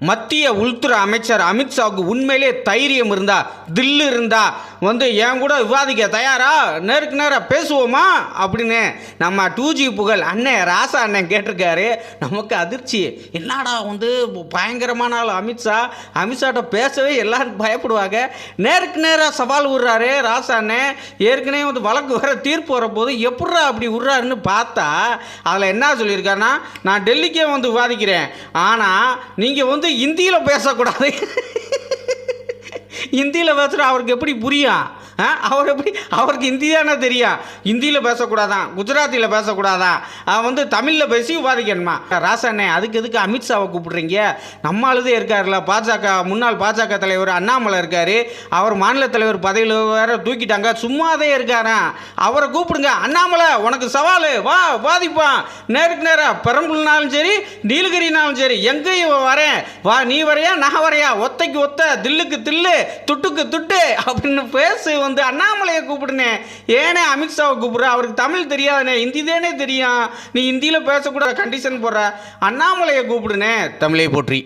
மத்திய உள்துறை அமைச்சர் அமித்ஷாவுக்கு உண்மையிலே தைரியம் இருந்தா தில்லு இருந்தா வந்து என் கூட விவாதிக்க தயாரா? நேருக்கு நேராக பேசுவோமா? அப்படின்னு நம்ம டூ ஜி புகழ் அண்ணன் ராசா அண்ணன் கேட்டிருக்காரு. நமக்கு அதிர்ச்சி. என்னடா வந்து பயங்கரமான ஆள் அமித்ஷா அமித்ஷாட்ட பேசவே எல்லாரும் பயப்படுவாங்க. நேருக்கு நேராக சவால் விடுறாரு ராசா அண்ணன். ஏற்கனவே வந்து வழக்கு வர தீர்ப்பு வரப்போது எப்படா அப்படி விடுறாருன்னு பார்த்தா அதில் என்ன சொல்லியிருக்காருன்னா நான் டெல்லிக்கே வந்து விவாதிக்கிறேன். ஆனால் நீங்கள் வந்து இந்தியில் பேசக்கூடாது. ஹிந்தியில் பேசுகிற அவருக்கு எப்படி புரியும் அவர் எப்படி அவருக்கு ஹிந்தி தானே தெரியும் ஹிந்தியில் பேசக்கூடாதான். குஜராத்தியில் பேசக்கூடாதான் அவன் வந்து தமிழில் பேசி விவாதிக்கணுமா? ராசண்ணே அதுக்கு எதுக்கு அமித்ஷாவை கூப்பிடுறீங்க? நம்ம ஆளுதே இருக்கார்ல பாஜக முன்னாள் பாஜக தலைவர் அண்ணாமலை இருக்கார். அவர் மாநில தலைவர் பதவியில் வேற தூக்கிட்டாங்க. சும்மாதே இருக்காரா? அவரை கூப்பிடுங்க. அண்ணாமலை உனக்கு சவால். வா வாதிப்பான். நேருக்கு நேராக பெரம்புலனாலும் சரி நீலகிரினாலும் சரி எங்கேயும் வரேன். வா நீ வரையா நான் வரையா? ஒத்தைக்கு ஒத்த தில்லுக்கு தில்லு. துட்டுக்கு துட்டு அப்படின்னு பேசு வந்து அண்ணாமலையை கூப்பிடுனே. ஏனே அமித்ஷாவை கூப்பிட்ற? அவருக்கு தமிழ் தெரியாதுனே. ஹிந்தி தானே தெரியும். நீ ஹிந்தியில் பேசக்கூடாது கண்டிஷன் போடுற. அண்ணாமலையை கூப்பிடுனே. தமிழை போற்றி.